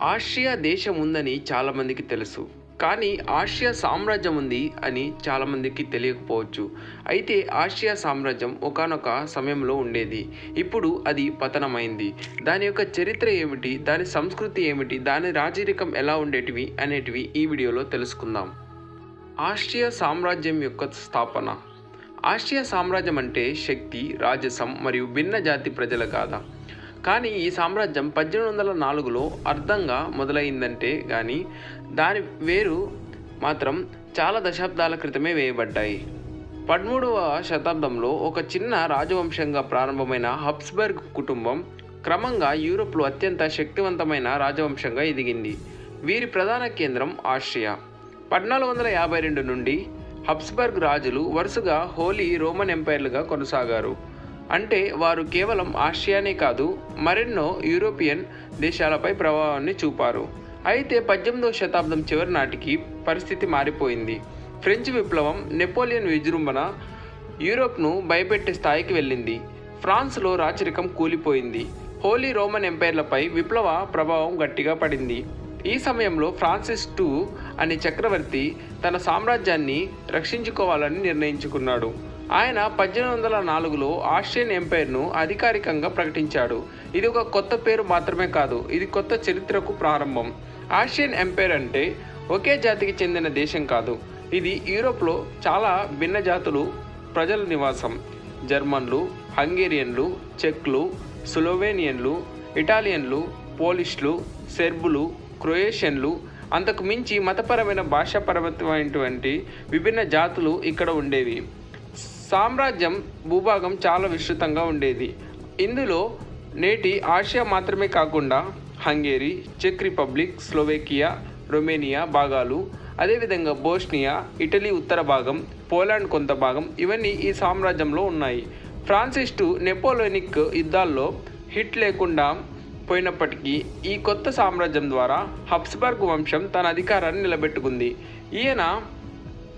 Asia దేశం ఉందని చాలామందికి తెలుసు. కానీ ఆసియా సామ్రాజ్యం ఉంది అని చాలామందికి తెలియకపోవచ్చు. అయితే ఆసియా సామ్రాజ్యం ఒకానొక సమయంలో ఉండేది. ఇప్పుడు అది పతనమైంది. దాని యొక్క చరిత్ర ఏమిటి? దాని సంస్కృతి ఏమిటి? దాని రాజరికం ఎలా ఉండేటివి? అనేటివి ఈ వీడియోలో తెలుసుకుందాం. ఆసియా సామ్రాజ్యం యొక్క స్థాపన. ఆసియా సామ్రాజ్యం అంటే శక్తి రాజసం మరియు భిన్న జాతి ప్రజల గాథ. కానీ ఈ సామ్రాజ్యం పద్దెనిమిది వందల నాలుగులో అర్థంగా మొదలైందంటే కానీ దాని వేరు మాత్రం చాలా దశాబ్దాల క్రితమే వేయబడ్డాయి. పదమూడవ శతాబ్దంలో ఒక చిన్న రాజవంశంగా ప్రారంభమైన హబ్స్బర్గ్ కుటుంబం క్రమంగా యూరోప్లో అత్యంత శక్తివంతమైన రాజవంశంగా ఎదిగింది. వీరి ప్రధాన కేంద్రం ఆస్ట్రియా. పద్నాలుగు వందల యాభై రెండు నుండి హబ్స్బర్గ్ రాజులు వరుసగా హోలీ రోమన్ ఎంపైర్లుగా కొనసాగారు. అంటే వారు కేవలం ఆసియానే కాదు మరెన్నో యూరోపియన్ దేశాలపై ప్రభావాన్ని చూపారు. అయితే పద్దెనిమిదవ శతాబ్దం చివరి నాటికి పరిస్థితి మారిపోయింది. ఫ్రెంచ్ విప్లవం నెపోలియన్ విజృంభణ యూరోప్ను భయపెట్టే స్థాయికి వెళ్ళింది. ఫ్రాన్స్లో రాచరికం కూలిపోయింది. హోలీ రోమన్ ఎంపైర్లపై విప్లవ ప్రభావం గట్టిగా పడింది. ఈ సమయంలో ఫ్రాన్సిస్ టూ అనే చక్రవర్తి తన సామ్రాజ్యాన్ని రక్షించుకోవాలని నిర్ణయించుకున్నాడు. ఆయన పద్దెనిమిది వందల నాలుగులో ఆస్ట్రియన్ ఎంపైర్ను అధికారికంగా ప్రకటించాడు. ఇది ఒక కొత్త పేరు మాత్రమే కాదు ఇది కొత్త చరిత్రకు ప్రారంభం. ఆస్ట్రియన్ ఎంపైర్ అంటే ఒకే జాతికి చెందిన దేశం కాదు. ఇది యూరోప్లో చాలా భిన్న జాతులు ప్రజల నివాసం. జర్మన్లు హంగేరియన్లు చెక్లు స్లోవేనియన్లు ఇటాలియన్లు పోలిష్లు సెర్బులు క్రొయేషియన్లు అంతకు మించి మతపరమైన భాషాపరమైనటువంటి విభిన్న జాతులు ఇక్కడ ఉండేవి. సామ్రాజ్యం భూభాగం చాలా విస్తృతంగా ఉండేది. ఇందులో నేటి ఆసియా మాత్రమే కాకుండా హంగేరీ చెక్ రిపబ్లిక్ స్లోవేకియా రొమేనియా భాగాలు అదేవిధంగా బోస్నియా ఇటలీ ఉత్తర భాగం పోలాండ్ కొంత భాగం ఇవన్నీ ఈ సామ్రాజ్యంలో ఉన్నాయి. ఫ్రాన్సిస్టు నెపోలోనిక్ యుద్ధాల్లో హిట్ లేకుండా పోయినప్పటికీ ఈ కొత్త సామ్రాజ్యం ద్వారా హబ్స్బర్గ్ వంశం తన అధికారాన్ని నిలబెట్టుకుంది. ఈయన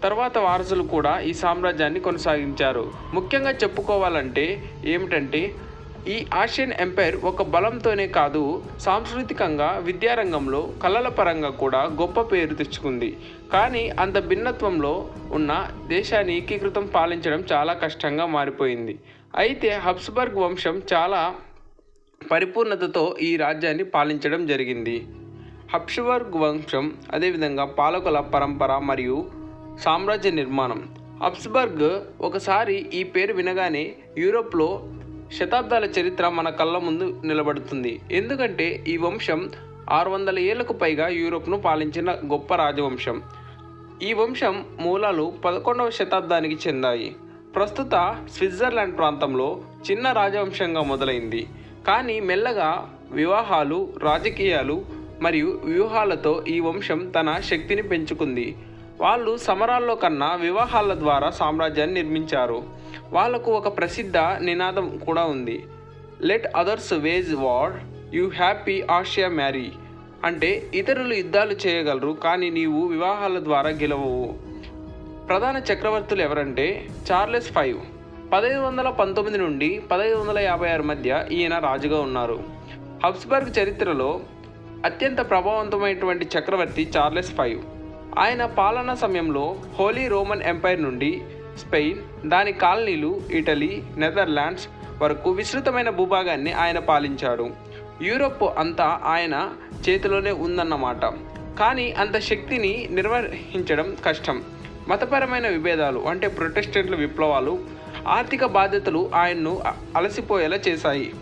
తర్వాత వారసులు కూడా ఈ సామ్రాజ్యాన్ని కొనసాగించారు. ముఖ్యంగా చెప్పుకోవాలంటే ఏమిటంటే ఈ ఆసియన్ ఎంపైర్ ఒక బలంతోనే కాదు సాంస్కృతికంగా విద్యారంగంలో కళల పరంగా కూడా గొప్ప పేరు తెచ్చుకుంది. కానీ అంత భిన్నత్వంలో ఉన్న దేశాన్ని ఏకీకృతం పాలించడం చాలా కష్టంగా మారిపోయింది. అయితే హబ్స్బర్గ్ వంశం చాలా పరిపూర్ణతతో ఈ రాజ్యాన్ని పాలించడం జరిగింది. హబ్స్బర్గ్ వంశం అదేవిధంగా పాలకుల పరంపర మరియు సామ్రాజ్య నిర్మాణం. అబ్స్బర్గ్ ఒకసారి ఈ పేరు వినగానే యూరోప్లో శతాబ్దాల చరిత్ర మన కళ్ళ ముందు నిలబడుతుంది. ఎందుకంటే ఈ వంశం ఆరు వందల ఏళ్ళకు పైగా యూరోప్ను పాలించిన గొప్ప రాజవంశం. ఈ వంశం మూలాలు పదకొండవ శతాబ్దానికి చెందాయి. ప్రస్తుత స్విట్జర్లాండ్ ప్రాంతంలో చిన్న రాజవంశంగా మొదలైంది. కానీ మెల్లగా వివాహాలు రాజకీయాలు మరియు వ్యూహాలతో ఈ వంశం తన శక్తిని పెంచుకుంది. వాళ్ళు సమరాల్లో కన్నా వివాహాల ద్వారా సామ్రాజ్యాన్ని నిర్మించారు. వాళ్ళకు ఒక ప్రసిద్ధ నినాదం కూడా ఉంది. Let others wage war you happy Asia marry అంటే ఇతరులు యుద్ధాలు చేయగలరు కానీ నీవు వివాహాల ద్వారా గెలవవు. ప్రధాన చక్రవర్తులు ఎవరంటే చార్లెస్ ఫైవ్. పదహైదు వందల పంతొమ్మిది నుండి పదహైదు వందల యాభై ఆరు మధ్య ఈయన రాజుగా ఉన్నారు. హబ్స్బర్గ్ చరిత్రలో అత్యంత ప్రభావవంతమైనటువంటి చక్రవర్తి చార్లెస్ ఫైవ్. ఆయన పాలనా సమయంలో హోలీ రోమన్ ఎంపైర్ నుండి స్పెయిన్ దాని కాలనీలు ఇటలీ నెదర్లాండ్స్ వరకు విస్తృతమైన భూభాగాన్ని ఆయన పాలించాడు. యూరోప్ అంతా ఆయన చేతిలోనే ఉందన్నమాట. కానీ అంత శక్తిని నిర్వహించడం కష్టం. మతపరమైన విభేదాలు అంటే ప్రొటెస్టెంట్ల విప్లవాలు ఆర్థిక బాధ్యతలు ఆయన్ను అలసిపోయేలా చేశాయి.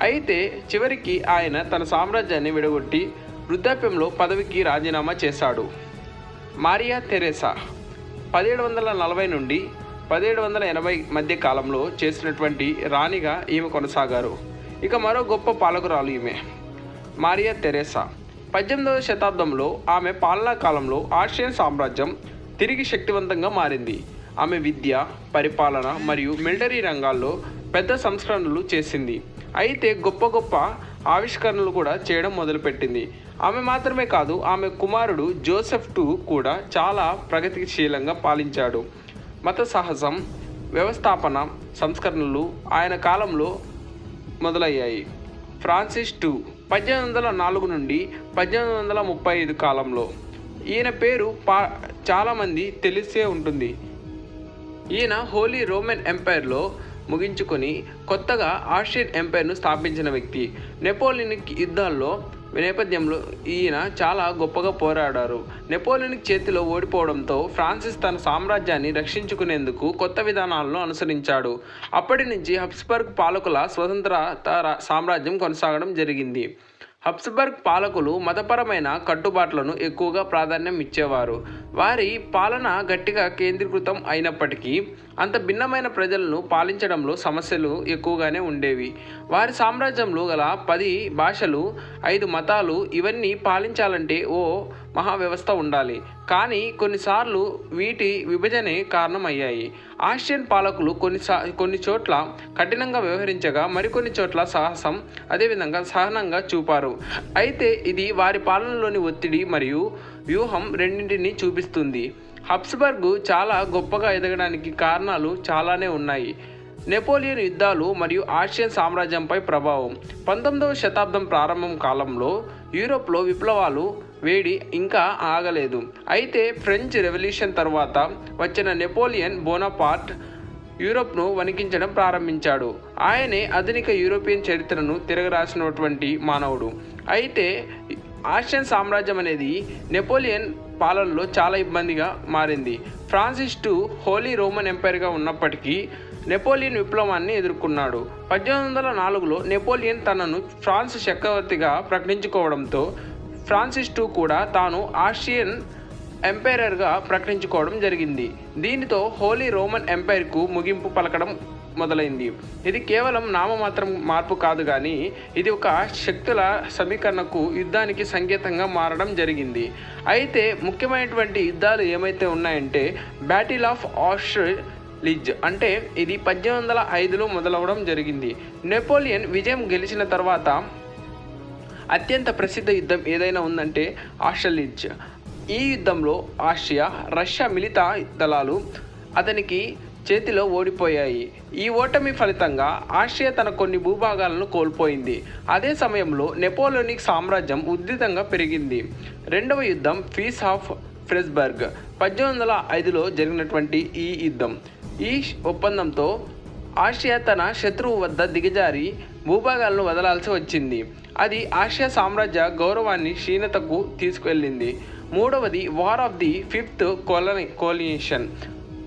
అయితే చివరికి ఆయన తన సామ్రాజ్యాన్ని విడగొట్టి వృద్ధాప్యంలో పదవికి రాజీనామా చేశాడు. మారియా తెరేసా పదిహేడు వందల నలభై నుండి పదిహేడు వందల ఎనభై మధ్య కాలంలో చేసినటువంటి రాణిగా ఈమె కొనసాగారు. ఇక మరో గొప్ప పాలకురాలు ఈమె. మారియా తెరేసా పద్దెనిమిదవ శతాబ్దంలో ఆమె పాలనా కాలంలో ఆస్ట్రియన్ సామ్రాజ్యం తిరిగి శక్తివంతంగా మారింది. ఆమె విద్య పరిపాలన మరియు మిలిటరీ రంగాల్లో పెద్ద సంస్కరణలు చేసింది. అయితే గొప్ప గొప్ప ఆవిష్కరణలు కూడా చేయడం మొదలుపెట్టింది. ఆమె మాత్రమే కాదు ఆమె కుమారుడు జోసెఫ్ టూ కూడా చాలా ప్రగతిశీలంగా పాలించాడు. మత సాహసం వ్యవస్థాపన సంస్కరణలు ఆయన కాలంలో మొదలయ్యాయి. ఫ్రాన్సిస్ టూ పద్దెనిమిది వందల నాలుగు నుండి పద్దెనిమిది వందల ముప్పై ఐదు కాలంలో. ఈయన పేరు పా చాలామంది తెలిసే ఉంటుంది. ఈయన హోలీ రోమన్ ఎంపైర్లో ముగించుకొని కొత్తగా ఆస్ట్రియన్ ఎంపైర్ను స్థాపించిన వ్యక్తి. నెపోలియనిక్ యుద్ధాల్లో నేపథ్యంలో ఈయన చాలా గొప్పగా పోరాడారు. నెపోలియనిక్ చేతిలో ఓడిపోవడంతో ఫ్రాన్సిస్ తన సామ్రాజ్యాన్ని రక్షించుకునేందుకు కొత్త విధానాలను అనుసరించాడు. అప్పటి నుంచి హబ్స్బర్గ్ పాలకుల స్వతంత్ర సామ్రాజ్యం కొనసాగడం జరిగింది. హబ్స్బర్గ్ పాలకులు మతపరమైన కట్టుబాట్లను ఎక్కువగా ప్రాధాన్యం ఇచ్చేవారు. వారి పాలన గట్టిగా కేంద్రీకృతం అయినప్పటికీ అంత భిన్నమైన ప్రజలను పాలించడంలో సమస్యలు ఎక్కువగానే ఉండేవి. వారి సామ్రాజ్యంలో గల పది భాషలు ఐదు మతాలు ఇవన్నీ పాలించాలంటే ఓ మహావ్యవస్థ ఉండాలి. కానీ కొన్నిసార్లు వీటి విభజనే కారణమయ్యాయి. ఆస్ట్రియన్ పాలకులు కొన్నిసా కొన్ని చోట్ల కఠినంగా వ్యవహరించగా మరికొన్ని చోట్ల సాహసం అదేవిధంగా సహనంగా చూపారు. అయితే ఇది వారి పాలనలోని ఒత్తిడి మరియు వ్యూహం రెండింటిని చూపిస్తుంది. హబ్స్బర్గ్ చాలా గొప్పగా ఎదగడానికి కారణాలు చాలానే ఉన్నాయి. నెపోలియన్ యుద్ధాలు మరియు ఆసియన్ సామ్రాజ్యంపై ప్రభావం. పంతొమ్మిదవ శతాబ్దం ప్రారంభం కాలంలో యూరోప్లో విప్లవాలు వేడి ఇంకా ఆగలేదు. అయితే ఫ్రెంచ్ రెవల్యూషన్ తర్వాత వచ్చిన నెపోలియన్ బోనపార్ట్ యూరోప్ను వణికించడం ప్రారంభించాడు. ఆయనే ఆధునిక యూరోపియన్ చరిత్రను తిరగరాసినటువంటి మానవుడు. అయితే ఆసియన్ సామ్రాజ్యం అనేది నెపోలియన్ పాలనలో చాలా ఇబ్బందిగా మారింది. ఫ్రాన్సిస్ టు హోలీ రోమన్ ఎంపైర్గా ఉన్నప్పటికీ నెపోలియన్ విప్లవాన్ని ఎదుర్కొన్నాడు. పద్దెనిమిది వందల నాలుగులో నెపోలియన్ తనను ఫ్రాన్స్ చక్రవర్తిగా ప్రకటించుకోవడంతో ఫ్రాన్సిస్ టూ కూడా తాను ఆసియన్ ఎంపైరర్గా ప్రకటించుకోవడం జరిగింది. దీనితో హోలీ రోమన్ ఎంపైర్కు ముగింపు పలకడం మొదలైంది. ఇది కేవలం నామమాత్రం మార్పు కాదు కానీ ఇది ఒక శక్తుల సమీకరణకు యుద్ధానికి సంకేతంగా మారడం జరిగింది. అయితే ముఖ్యమైనటువంటి యుద్ధాలు ఏమైతే ఉన్నాయంటే బ్యాటిల్ ఆఫ్ ఆస్ట్రే లిజ్ అంటే ఇది పద్దెనిమిది వందల ఐదులో మొదలవడం జరిగింది. నెపోలియన్ విజయం గెలిచిన తర్వాత అత్యంత ప్రసిద్ధ యుద్ధం ఏదైనా ఉందంటే ఆస్ట్రలిజ్ ఈ యుద్ధంలో ఆస్ట్రియా రష్యా మిలిత దళాలు అతనికి చేతిలో ఓడిపోయాయి. ఈ ఓటమి ఫలితంగా ఆస్ట్రియా తన కొన్ని భూభాగాలను కోల్పోయింది. అదే సమయంలో నెపోలియనిక్ సామ్రాజ్యం ఉద్రితంగా పెరిగింది. రెండవ యుద్ధం ఫీస్ ఆఫ్ ఫ్రెస్బర్గ్ పద్దెనిమిది వందల ఐదులో జరిగినటువంటి ఈ యుద్ధం. ఈ ఒప్పందంతో ఆసియా తన శత్రువు వద్ద దిగజారి భూభాగాలను వదలాల్సి వచ్చింది. అది ఆసియా సామ్రాజ్య గౌరవాన్ని క్షీణతకు తీసుకువెళ్ళింది మూడవది war of the fifth colony coalition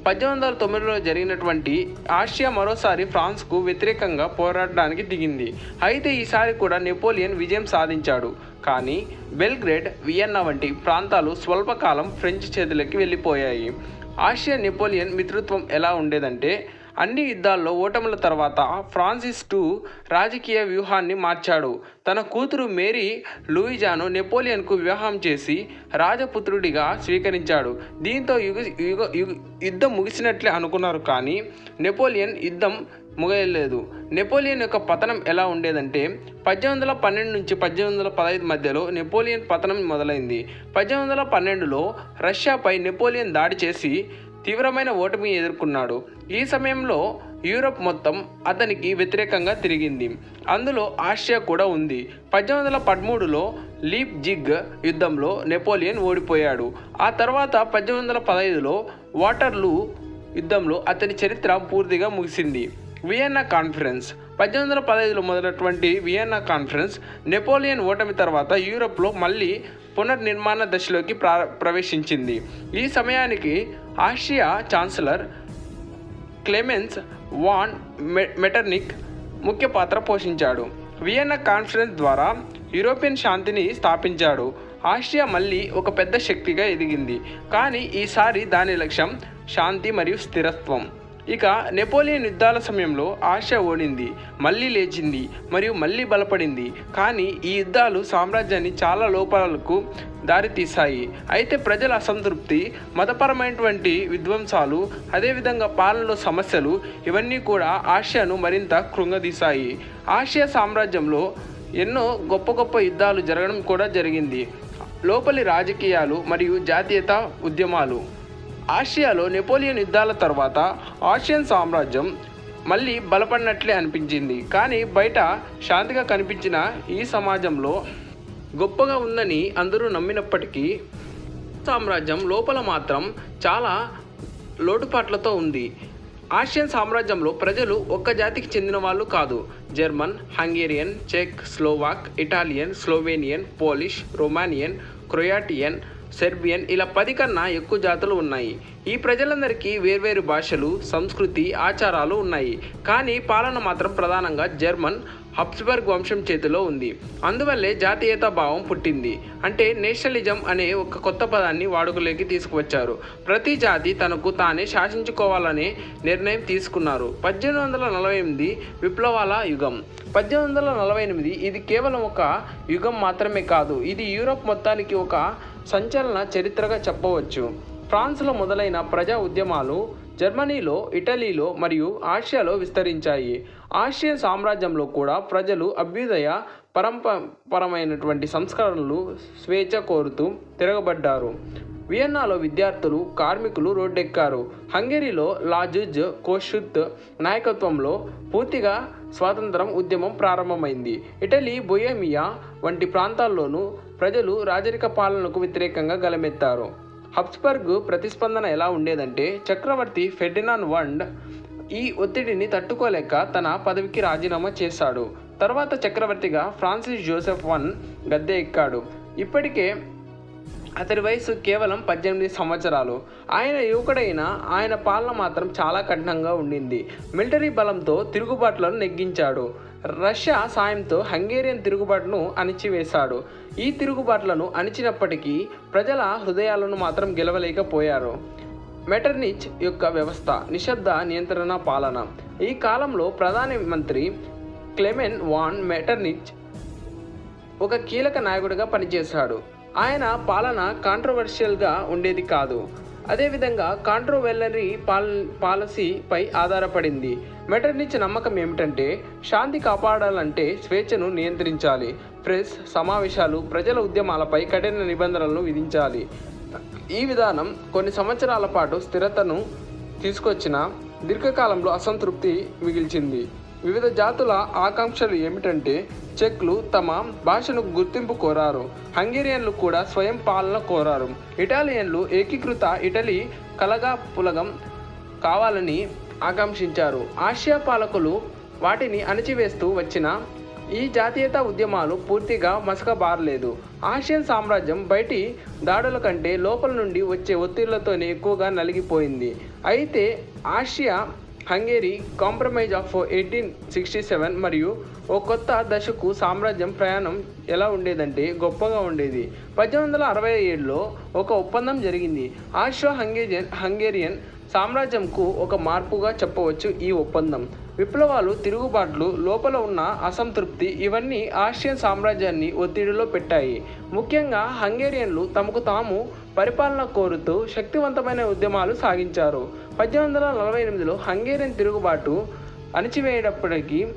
పద్దెనిమిది వందల తొమ్మిదిలో జరిగినటువంటి ఆసియా మరోసారి ఫ్రాన్స్కు వ్యతిరేకంగా పోరాడడానికి దిగింది. అయితే ఈసారి కూడా నెపోలియన్ విజయం సాధించాడు. కానీ బెల్గ్రేడ్ వియన్నా వంటి ప్రాంతాలు స్వల్పకాలం ఫ్రెంచ్ చేతులకి వెళ్ళిపోయాయి. ఆసియా నెపోలియన్ మిత్రత్వం ఎలా ఉండేదంటే అన్ని యుద్ధాల్లో ఓటముల తర్వాత ఫ్రాన్సిస్ టూ రాజకీయ వ్యూహాన్ని మార్చాడు. తన కూతురు మేరీ లూయిజాను నెపోలియన్కు వివాహం చేసి రాజపుత్రుడిగా స్వీకరించాడు. దీంతో యుగ యుగ యుగ యుద్ధం ముగిసినట్లే అనుకున్నారు కానీ నెపోలియన్ యుద్ధం ముగయలేదు. నెపోలియన్ యొక్క పతనం ఎలా ఉండేదంటే పద్దెనిమిది వందల పన్నెండు నుంచి పద్దెనిమిది వందల పదహైదు మధ్యలో నెపోలియన్ పతనం మొదలైంది. పద్దెనిమిది వందల పన్నెండులో రష్యాపై నెపోలియన్ దాడి చేసి తీవ్రమైన ఓటమి ఎదుర్కొన్నాడు. ఈ సమయంలో యూరప్ మొత్తం అతనికి వ్యతిరేకంగా తిరిగింది. అందులో ఆసియా కూడా ఉంది. పద్దెనిమిది వందల పదమూడులో లీప్ జిగ్ యుద్ధంలో నెపోలియన్ ఓడిపోయాడు. ఆ తర్వాత పద్దెనిమిది వందల పదహైదులో వాటర్లూ యుద్ధంలో అతని చరిత్ర పూర్తిగా ముగిసింది. Vienna conference. పద్దెనిమిది వందల పదహైదులో మొదలైనటువంటి వియన్నా కాన్ఫరెన్స్ నెపోలియన్ ఓటమి తర్వాత యూరప్లో మళ్ళీ పునర్నిర్మాణ దశలోకి ప్రా ప్రవేశించింది. ఈ సమయానికి ఆసియా ఛాన్సలర్ క్లెమెన్స్ వాన్ మె మెటర్నిక్ ముఖ్య పాత్ర పోషించాడు. వియన్నా కాన్ఫరెన్స్ ద్వారా యూరోపియన్ శాంతిని స్థాపించాడు. ఆసియా మళ్ళీ ఒక పెద్ద శక్తిగా ఎదిగింది. కానీ ఈసారి దాని లక్ష్యం శాంతి మరియు స్థిరత్వం. ఇక నెపోలియన్ యుద్ధాల సమయంలో ఆశ ఓడింది మళ్ళీ లేచింది మరియు మళ్ళీ బలపడింది. కానీ ఈ యుద్ధాలు సామ్రాజ్యాన్ని చాలా లోపాలకు దారితీశాయి. అయితే ప్రజల అసంతృప్తి మతపరమైనటువంటి విధ్వంసాలు అదేవిధంగా పాలనలో సమస్యలు ఇవన్నీ కూడా ఆసియాను మరింత కృంగదీశాయి. ఆసియా సామ్రాజ్యంలో ఎన్నో గొప్ప గొప్ప యుద్ధాలు జరగడం కూడా జరిగింది. లోపలి రాజకీయాలు మరియు జాతీయత ఉద్యమాలు. ఆసియాలో నెపోలియన్ యుద్ధాల తర్వాత ఆసియన్ సామ్రాజ్యం మళ్ళీ బలపడినట్లే అనిపించింది. కానీ బయట శాంతిగా కనిపించిన ఈ సమాజంలో గొప్పగా ఉందని అందరూ నమ్మినప్పటికీ సామ్రాజ్యం లోపల మాత్రం చాలా లోటుపాట్లతో ఉంది. ఆసియన్ సామ్రాజ్యంలో ప్రజలు ఒక్క జాతికి చెందిన వాళ్ళు కాదు. German Hungarian check Slovak Italian Slovenian Polish Romanian Croatian Serbian ఇలా పది కన్నా ఎక్కువ జాతులు ఉన్నాయి. ఈ ప్రజలందరికీ వేర్వేరు భాషలు సంస్కృతి ఆచారాలు ఉన్నాయి. కానీ పాలన మాత్రం ప్రధానంగా జర్మన్ హబ్స్బర్గ్ వంశం చేతిలో ఉంది. అందువల్లే జాతీయత భావం పుట్టింది. అంటే నేషనలిజం అనే ఒక కొత్త పదాన్ని వాడుకలోకి తీసుకువచ్చారు. ప్రతి జాతి తనకు తానే శాసించుకోవాలనే నిర్ణయం తీసుకున్నారు. పద్దెనిమిది వందల నలభై ఎనిమిది విప్లవాల యుగం. పద్దెనిమిది వందల నలభై ఎనిమిది ఇది కేవలం ఒక యుగం మాత్రమే కాదు. ఇది యూరోప్ మొత్తానికి ఒక సంచలన చరిత్రగా చెప్పవచ్చు. ఫ్రాన్స్లో మొదలైన ప్రజా ఉద్యమాలు జర్మనీలో ఇటలీలో మరియు ఆసియాలో విస్తరించాయి. ఆసియన్ సామ్రాజ్యంలో కూడా ప్రజలు అభ్యుదయ పరంపరమైనటువంటి సంస్కరణలు స్వేచ్ఛ కోరుతూ తిరగబడ్డారు. వియన్నాలో విద్యార్థులు కార్మికులు రోడ్డెక్కారు. హంగేరీలో లాజుజ్ కోషుత్ నాయకత్వంలో పూర్తిగా స్వాతంత్రం ఉద్యమం ప్రారంభమైంది. ఇటలీ బొయేమియా వంటి ప్రాంతాల్లోనూ ప్రజలు రాజరిక పాలనకు వ్యతిరేకంగా గలమెత్తారు. హబ్స్బర్గ్ ప్రతిస్పందన ఎలా ఉండేదంటే చక్రవర్తి ఫెర్డినాండ్ వండ్ ఈ ఒత్తిడిని తట్టుకోలేక తన పదవికి రాజీనామా చేశాడు. తర్వాత చక్రవర్తిగా ఫ్రాన్సిస్ జోసెఫ్ వన్ గద్దె ఎక్కాడు. ఇప్పటికే అతడి వయసు కేవలం పద్దెనిమిది సంవత్సరాలు. ఆయన యువకుడైన ఆయన పాలన మాత్రం చాలా కఠినంగా ఉండింది. మిలిటరీ బలంతో తిరుగుబాట్లను నెగ్గించాడు. రష్యా సాయంతో హంగేరియన్ తిరుగుబాటును అణిచివేశాడు. ఈ తిరుగుబాట్లను అణిచినప్పటికీ ప్రజల హృదయాలను మాత్రం గెలవలేకపోయారు. మెటర్నిచ్ యొక్క వ్యవస్థ నిశ్శబ్ద నియంత్రణ పాలన. ఈ కాలంలో ప్రధాని మంత్రి క్లెమెన్ వాన్ మెటర్నిచ్ ఒక కీలక నాయకుడిగా పనిచేశాడు. ఆయన పాలన కాంట్రవర్షియల్గా ఉండేది కాదు. అదేవిధంగా కాంట్రోవెల్లరీ పాల్ పాలసీపై ఆధారపడింది. మెటర్నిచ్ నమ్మకం ఏమిటంటే శాంతి కాపాడాలంటే స్వేచ్ఛను నియంత్రించాలి. ప్రెస్ సమావేశాలు ప్రజల ఉద్యమాలపై కఠిన నిబంధనలను విధించాలి. ఈ విధానం కొన్ని సంవత్సరాల పాటు స్థిరతను తీసుకొచ్చిన దీర్ఘకాలంలో అసంతృప్తి మిగిల్చింది. వివిధ జాతుల ఆకాంక్షలు ఏమిటంటే చెక్లు తమ భాషను గుర్తింపు కోరారు. హంగేరియన్లు కూడా స్వయం పాలన కోరారు. ఇటాలియన్లు ఏకీకృత ఇటలీ కలగా పులగం కావాలని ఆకాంక్షించారు. ఆసియా పాలకులు వాటిని అణచివేస్తూ వచ్చిన ఈ జాతీయత ఉద్యమాలు పూర్తిగా మసకబారలేదు. ఆసియన్ సామ్రాజ్యం బయటి దాడుల కంటే లోపల నుండి వచ్చే ఒత్తిళ్ళతోనే ఎక్కువగా నలిగిపోయింది. అయితే Asia Hungary compromise of eighteen sixty seven మరియు ఓ కొత్త దశకు సామ్రాజ్యం ప్రయాణం ఎలా ఉండేదంటే గొప్పగా ఉండేది. పద్దెనిమిది వందల అరవై ఏడులో ఒక ఒప్పందం జరిగింది. ఆస్ట్రో హంగేరియన్ హంగేరియన్ సామ్రాజ్యంకు ఒక మార్పుగా చెప్పవచ్చు ఈ ఒప్పందం. విప్లవాలు తిరుగుబాట్లు లోపల ఉన్న అసంతృప్తి ఇవన్నీ ఆసియన్ సామ్రాజ్యాన్ని ఒత్తిడిలో పెట్టాయి. ముఖ్యంగా హంగేరియన్లు తమకు తాము పరిపాలన కోరుతూ శక్తివంతమైన ఉద్యమాలు సాగించారు. పద్దెనిమిది వందల నలభై ఎనిమిదిలో హంగేరియన్ తిరుగుబాటు అణిచివేయటప్పటికీ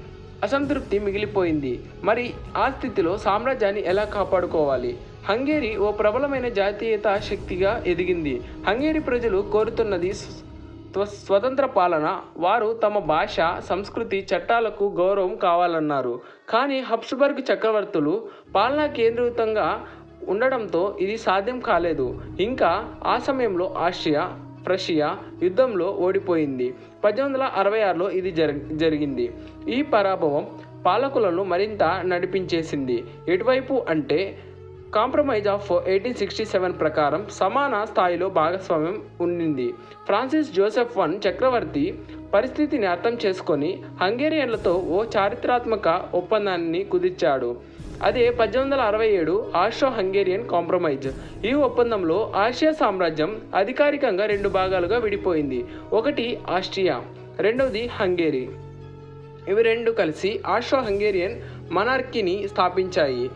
అసంతృప్తి మిగిలిపోయింది. మరి ఆ స్థితిలో సామ్రాజ్యాన్ని ఎలా కాపాడుకోవాలి? హంగేరి ఓ ప్రబలమైన జాతీయత శక్తిగా ఎదిగింది. హంగేరి ప్రజలు కోరుతున్నది స్వతంత్ర పాలన. వారు తమ భాష సంస్కృతి చట్టాలకు గౌరవం కావాలన్నారు. కానీ హబ్స్బర్గ్ చక్రవర్తులు పాలనా కేంద్రీతంగా ఉండడంతో ఇది సాధ్యం కాలేదు. ఇంకా ఆ సమయంలో ఆస్ట్రియా ప్రషియా యుద్ధంలో ఓడిపోయింది. పద్దెనిమిది వందల అరవై ఆరులో ఇది జరి జరిగింది. ఈ పరాభవం పాలకులను మరింత నడిపించేసింది. ఎటువైపు అంటే compromise of eighteen sixty seven ప్రకారం సమాన స్థాయిలో భాగస్వామ్యం ఉండింది. ఫ్రాన్సిస్ జోసెఫ్ వన్ చక్రవర్తి పరిస్థితిని అర్థం చేసుకొని హంగేరియన్లతో ఓ చారిత్రాత్మక ఒప్పందాన్ని కుదిర్చాడు. అదే పద్దెనిమిది వందల అరవై ఏడు ఆస్ట్రో హంగేరియన్ కాంప్రమైజ్. ఈ ఒప్పందంలో ఆసియా సామ్రాజ్యం అధికారికంగా రెండు భాగాలుగా విడిపోయింది. ఒకటి ఆస్ట్రియా రెండవది హంగేరీ. ఇవి రెండు కలిసి ఆస్ట్రో హంగేరియన్ మనార్కీని స్థాపించాయి.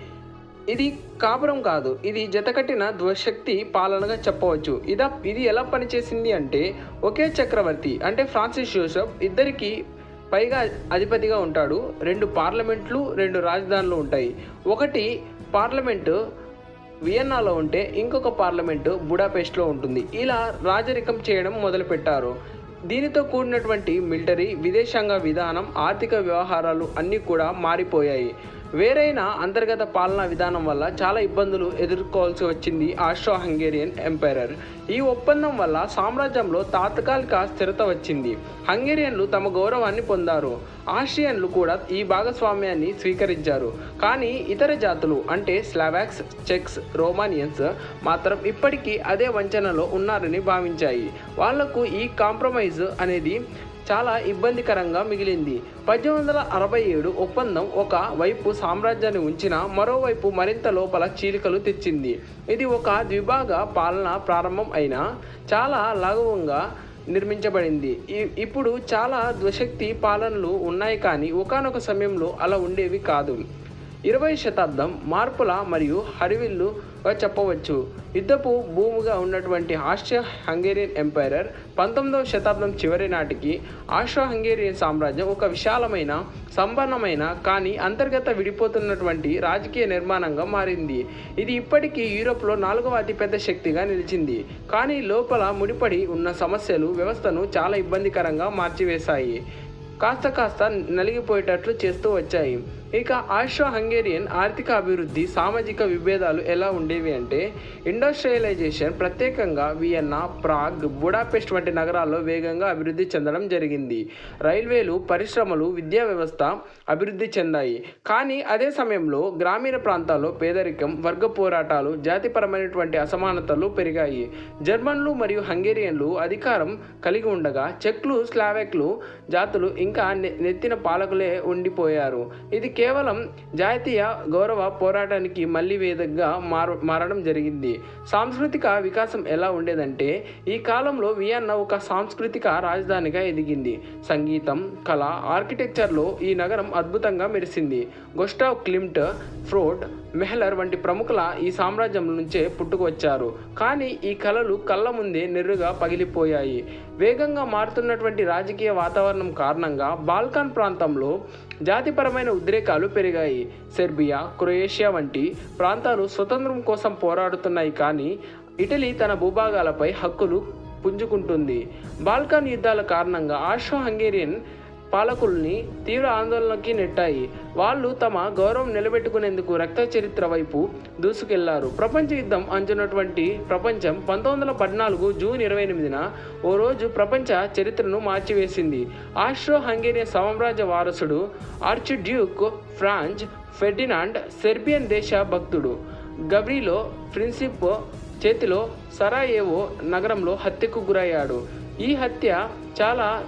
ఇది కాపురం కాదు ఇది జతకట్టిన ద్వశక్తి పాలనగా చెప్పవచ్చు. ఇదా ఇది ఎలా పనిచేసింది అంటే ఒకే చక్రవర్తి అంటే ఫ్రాన్సిస్ జోసెఫ్ ఇద్దరికి పైగా అధిపతిగా ఉంటాడు. రెండు పార్లమెంట్లు రెండు రాజధానులు ఉంటాయి. ఒకటి పార్లమెంటు వియన్నాలో ఉంటే ఇంకొక పార్లమెంటు బుడాపెస్ట్లో ఉంటుంది. ఇలా రాజరికం చేయడం మొదలుపెట్టారు. దీనితో కూడినటువంటి మిలిటరీ విదేశాంగ విధానం ఆర్థిక వ్యవహారాలు అన్నీ కూడా మారిపోయాయి. వేరైన అంతర్గత పాలనా విధానం వల్ల చాలా ఇబ్బందులు ఎదుర్కోవాల్సి వచ్చింది ఆస్ట్రో హంగేరియన్ ఎంపైరర్. ఈ ఒప్పందం వల్ల సామ్రాజ్యంలో తాత్కాలిక స్థిరత వచ్చింది. హంగేరియన్లు తమ గౌరవాన్ని పొందారు. ఆస్ట్రియన్లు కూడా ఈ భాగస్వామ్యాన్ని స్వీకరించారు. కానీ ఇతర జాతులు అంటే స్లావాక్స్ చెక్స్ రోమానియన్స్ మాత్రం ఇప్పటికీ అదే వంచనలో ఉన్నారని భావించాయి. వాళ్ళకు ఈ కాంప్రమైజ్ అనేది చాలా ఇబ్బందికరంగా మిగిలింది. పద్దెనిమిది వందల అరవై ఏడు ఒప్పందం ఒక వైపు సామ్రాజ్యాన్ని ఉంచిన మరోవైపు మరింత లోపల చీలికలు తెచ్చింది. ఇది ఒక ద్విభాగ పాలన ప్రారంభం అయినా చాలా లఘువంగా నిర్మించబడింది. ఇప్పుడు చాలా ద్వశక్తి పాలనలు ఉన్నాయి కానీ ఒకానొక సమయంలో అలా ఉండేవి కాదు. ఇరవై శతాబ్దం మార్పుల మరియు హరివిల్లు చెప్పవచ్చు. యుద్ధపు భూమిగా ఉన్నటువంటి ఆస్ట్రియా హంగేరియన్ ఎంపైరర్ పంతొమ్మిదవ శతాబ్దం చివరి నాటికి ఆస్ట్రో హంగేరియన్ సామ్రాజ్యం ఒక విశాలమైన సంపన్నమైన కానీ అంతర్గత విడిపోతున్నటువంటి రాజకీయ నిర్మాణంగా మారింది. ఇది ఇప్పటికీ యూరోప్లో నాలుగవ అతిపెద్ద శక్తిగా నిలిచింది. కానీ లోపల ముడిపడి ఉన్న సమస్యలు వ్యవస్థను చాలా ఇబ్బందికరంగా మార్చివేశాయి. కాస్త కాస్త నలిగిపోయేటట్లు చేస్తూ వచ్చాయి. ఇక ఆస్ట్రో హంగేరియన్ ఆర్థిక అభివృద్ధి సామాజిక విభేదాలు ఎలా ఉండేవి అంటే ఇండస్ట్రియలైజేషన్ ప్రత్యేకంగా వియన్నా ప్రాగ్ బుడాపెస్ట్ వంటి నగరాల్లో వేగంగా అభివృద్ధి చెందడం జరిగింది. రైల్వేలు పరిశ్రమలు విద్యా వ్యవస్థ అభివృద్ధి చెందాయి. కానీ అదే సమయంలో గ్రామీణ ప్రాంతాల్లో పేదరికం వర్గ పోరాటాలు జాతిపరమైనటువంటి అసమానతలు పెరిగాయి. జర్మన్లు మరియు హంగేరియన్లు అధికారం కలిగి ఉండగా చెక్లు స్లావెక్లు జాతులు ఇంకా నెత్తిన పాలకులే ఉండిపోయారు. ఇది కేవలం జాతీయ గౌరవ పోరాటానికి మళ్ళీ వేదికగా మార మారడం జరిగింది. సాంస్కృతిక వికాసం ఎలా ఉండేదంటే ఈ కాలంలో వియన్నా ఒక సాంస్కృతిక రాజధానిగా ఎదిగింది. సంగీతం కళ ఆర్కిటెక్చర్లో ఈ నగరం అద్భుతంగా మెరిసింది. గొస్టావ్ క్లిమ్ట్ ఫ్రోడ్ మెహ్లర్ వంటి ప్రముఖుల ఈ సామ్రాజ్యం నుంచే పుట్టుకొచ్చారు కానీ ఈ కళలు కళ్ళ ముందే నెర్రుగా పగిలిపోయాయి. వేగంగా మారుతున్నటువంటి రాజకీయ వాతావరణం కారణంగా బాల్కాన్ ప్రాంతంలో జాతిపరమైన ఉద్రేకాలు పెరిగాయి. సెర్బియా క్రొయేషియా వంటి ప్రాంతాలు స్వతంత్రం కోసం పోరాడుతున్నాయి కానీ ఇటలీ తన భూభాగాలపై హక్కులు పుంజుకుంటుంది. బాల్కాన్ యుద్ధాల కారణంగా ఆస్ట్రో హంగేరియన్ పాలకుల్ని తీవ్ర ఆందోళనకి నెట్టాయి. వాళ్ళు తమ గౌరవం నిలబెట్టుకునేందుకు రక్త చరిత్ర వైపు దూసుకెళ్ళారు. ప్రపంచ యుద్ధం అంచున్నటువంటి ప్రపంచం పంతొమ్మిది వందల పద్నాలుగు జూన్ ఇరవై ఎనిమిదిన ఓ రోజు ప్రపంచ చరిత్రను మార్చివేసింది. ఆస్ట్రో హంగేరియన్ సామ్రాజ్య వారసుడు archduke Franz Ferdinand Serbian దేశ భక్తుడు గబ్రీలో ప్రిన్సిప్ చేతిలో సరాయేవో నగరంలో హత్యకు గురయ్యాడు. ఈ హత్య చాలా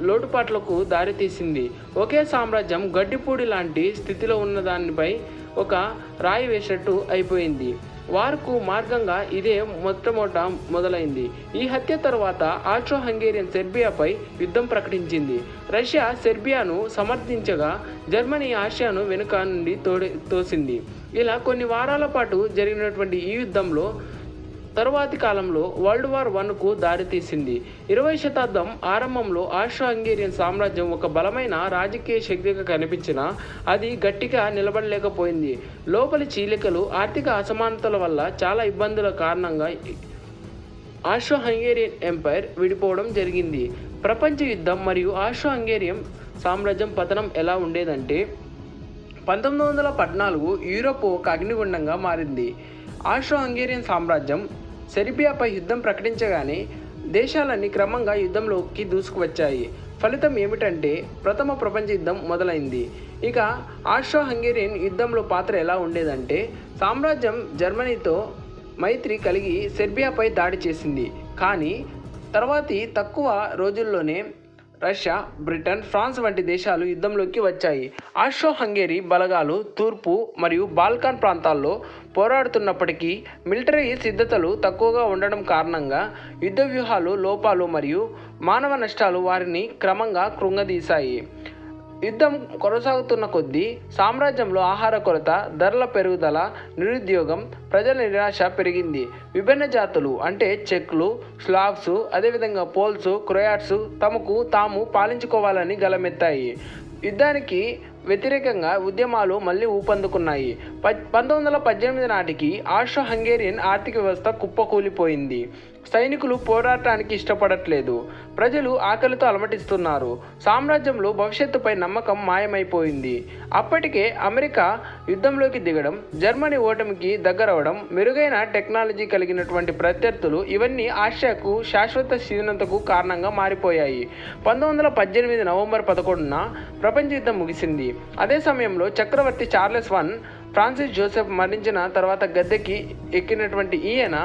లోటుపాట్లకు దారితీసింది ఒకే సామ్రాజ్యం గడ్డిపూడి లాంటి స్థితిలో ఉన్న దానిపై ఒక రాయి వేసినట్టు అయిపోయింది. వార్కు మార్గంగా ఇదే మొట్టమొదట మొదలైంది. ఈ హత్య తర్వాత ఆస్ట్రో హంగేరియన్ సెర్బియాపై యుద్ధం ప్రకటించింది. రష్యా సెర్బియాను సమర్థించగా జర్మనీ ఆసియాను వెనుక నుండి తోడి తోసింది. ఇలా కొన్ని వారాల పాటు జరిగినటువంటి ఈ యుద్ధంలో తరువాతి కాలంలో వరల్డ్ వార్ వన్కు దారితీసింది. ఇరవై శతాబ్దం ఆరంభంలో ఆస్ట్రో హంగేరియన్ సామ్రాజ్యం ఒక బలమైన రాజకీయ శక్తిగా కనిపించినా అది గట్టిగా నిలబడలేకపోయింది. లోపలి చీలికలు ఆర్థిక అసమానతల వల్ల చాలా ఇబ్బందుల కారణంగా ఆస్ట్రో హంగేరియన్ ఎంపైర్ విడిపోవడం జరిగింది. ప్రపంచ యుద్ధం మరియు ఆస్ట్రో హంగేరియన్ సామ్రాజ్యం పతనం ఎలా ఉండేదంటే పంతొమ్మిది వందల పద్నాలుగు యూరోప్ ఒక అగ్నిగుండంగా మారింది. ఆస్ట్రో హంగేరియన్ సామ్రాజ్యం సెర్బియాపై యుద్ధం ప్రకటించగానే దేశాలన్నీ క్రమంగా యుద్ధంలోకి దూసుకువచ్చాయి. ఫలితం ఏమిటంటే ప్రథమ ప్రపంచ యుద్ధం మొదలైంది. ఇక ఆస్ట్రో హంగేరియన్ యుద్ధంలో పాత్ర ఎలా ఉండేదంటే సామ్రాజ్యం జర్మనీతో మైత్రి కలిగి సెర్బియాపై దాడి చేసింది. కానీ తర్వాతి తక్కువ రోజుల్లోనే రష్యా బ్రిటన్ ఫ్రాన్స్ వంటి దేశాలు యుద్ధంలోకి వచ్చాయి. ఆస్ట్రో హంగేరీ బలగాలు తూర్పు మరియు బాల్కాన్ ప్రాంతాల్లో పోరాడుతున్నప్పటికీ మిలిటరీ సిద్ధతలు తక్కువగా ఉండడం కారణంగా యుద్ధ వ్యూహాలు లోపాలు మరియు మానవ నష్టాలు వారిని క్రమంగా కృంగదీశాయి. యుద్ధం కొనసాగుతున్న కొద్దీ సామ్రాజ్యంలో ఆహార కొరత ధరల పెరుగుదల నిరుద్యోగం ప్రజల నిరాశ పెరిగింది. విభిన్న జాతులు అంటే చెక్లు స్లాగ్స్ అదేవిధంగా పోల్స్ క్రొయాట్స్ తమకు తాము పాలించుకోవాలని గలమెత్తాయి. యుద్ధానికి వ్యతిరేకంగా ఉద్యమాలు మళ్ళీ ఊపందుకున్నాయి. ప పంతొమ్మిది వందల పద్దెనిమిది నాటికి ఆస్ట్రో హంగేరియన్ ఆర్థిక వ్యవస్థ కుప్పకూలిపోయింది. సైనికులు పోరాటానికి ఇష్టపడట్లేదు. ప్రజలు ఆకలితో అలమటిస్తున్నారు. సామ్రాజ్యంలో భవిష్యత్తుపై నమ్మకం మాయమైపోయింది. అప్పటికే అమెరికా యుద్ధంలోకి దిగడం జర్మనీ ఓటమికి దగ్గరవడం మెరుగైన టెక్నాలజీ కలిగినటువంటి ప్రత్యర్థులు ఇవన్నీ ఆసియాకు శాశ్వత క్షీణతకు కారణంగా మారిపోయాయి. పంతొమ్మిది వందల పద్దెనిమిది నవంబర్ పదకొండున ప్రపంచ యుద్ధం ముగిసింది. అదే సమయంలో చక్రవర్తి చార్లెస్ వన్ ఫ్రాన్సిస్ జోసెఫ్ మరణించిన తర్వాత గద్దెకి ఎక్కినటువంటి ఈయన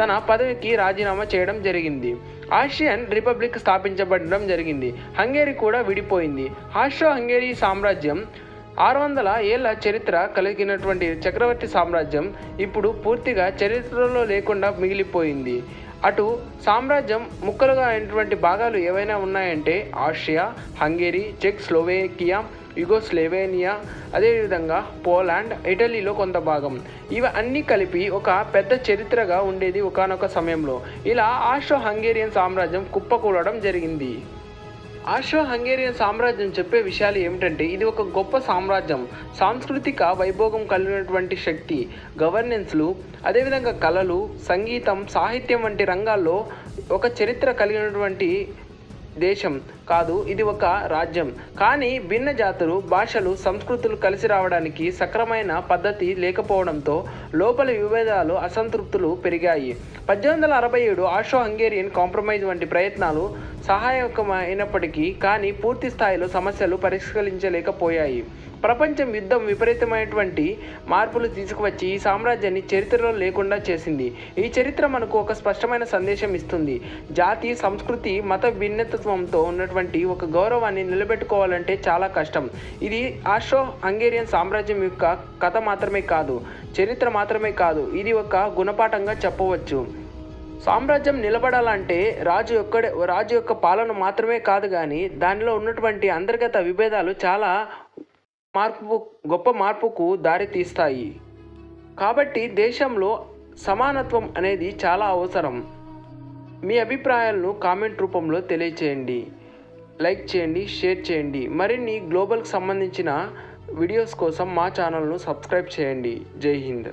తన పదవికి రాజీనామా చేయడం జరిగింది. ఆసియన్ రిపబ్లిక్ స్థాపించబడడం జరిగింది. హంగేరీ కూడా విడిపోయింది. ఆస్ట్రో హంగేరీ సామ్రాజ్యం ఆరు వందల ఏళ్ళ చరిత్ర కలిగినటువంటి చక్రవర్తి సామ్రాజ్యం ఇప్పుడు పూర్తిగా చరిత్రలో లేకుండా మిగిలిపోయింది. అటు సామ్రాజ్యం ముక్కలుగా అయినటువంటి భాగాలు ఏవైనా ఉన్నాయంటే ఆస్ట్రియా హంగేరీ చెక్ స్లోవేకియా యుగోస్లెవేనియా అదేవిధంగా పోలాండ్ ఇటలీలో కొంత భాగం. ఇవి అన్నీ కలిపి ఒక పెద్ద చరిత్రగా ఉండేది ఒకానొక సమయంలో. ఇలా ఆస్ట్రో హంగేరియన్ సామ్రాజ్యం కుప్పకూలడం జరిగింది. ఆస్ట్రో హంగేరియన్ సామ్రాజ్యం చెప్పే విషయాలు ఏమిటంటే ఇది ఒక గొప్ప సామ్రాజ్యం. సాంస్కృతిక వైభోగం కలిగినటువంటి శక్తి గవర్నెన్స్లు అదేవిధంగా కళలు సంగీతం సాహిత్యం వంటి రంగాల్లో ఒక చరిత్ర కలిగినటువంటి దేశం కాదు ఇది ఒక రాజ్యం. కానీ భిన్న జాతులు భాషలు సంస్కృతులు కలిసి రావడానికి సక్రమైన పద్ధతి లేకపోవడంతో లోపల విభేదాలు అసంతృప్తులు పెరిగాయి. పద్దెనిమిది వందల అరవై ఏడు ఆషో హంగేరియన్ కాంప్రమైజ్ వంటి ప్రయత్నాలు సహాయకమైనప్పటికీ కానీ పూర్తి స్థాయిలో సమస్యలు పరిష్కరించలేకపోయాయి. ప్రపంచం యుద్ధం విపరీతమైనటువంటి మార్పులు తీసుకువచ్చి ఈ సామ్రాజ్యాన్ని చరిత్రలో లేకుండా చేసింది. ఈ చరిత్ర మనకు ఒక స్పష్టమైన సందేశం ఇస్తుంది. జాతి సంస్కృతి మత భిన్నత్వంతో ఉన్నటువంటి ఒక గౌరవాన్ని నిలబెట్టుకోవాలంటే చాలా కష్టం. ఇది ఆస్ట్రో హంగేరియన్ సామ్రాజ్యం యొక్క కథ మాత్రమే కాదు చరిత్ర మాత్రమే కాదు ఇది ఒక గుణపాఠంగా చెప్పవచ్చు. సామ్రాజ్యం నిలబడాలంటే రాజు యొక్క రాజు యొక్క పాలన మాత్రమే కాదు కానీ దానిలో ఉన్నటువంటి అంతర్గత విభేదాలు చాలా మార్పు గొప్ప మార్పుకు దారి తీస్తాయి. కాబట్టి దేశంలో సమానత్వం అనేది చాలా అవసరం. మీ అభిప్రాయాలను కామెంట్ రూపంలో తెలియచేయండి. లైక్ చేయండి షేర్ చేయండి. మరిన్ని గ్లోబల్కి సంబంధించిన వీడియోస్ కోసం మా ఛానల్ను సబ్స్క్రైబ్ చేయండి. జై హింద్.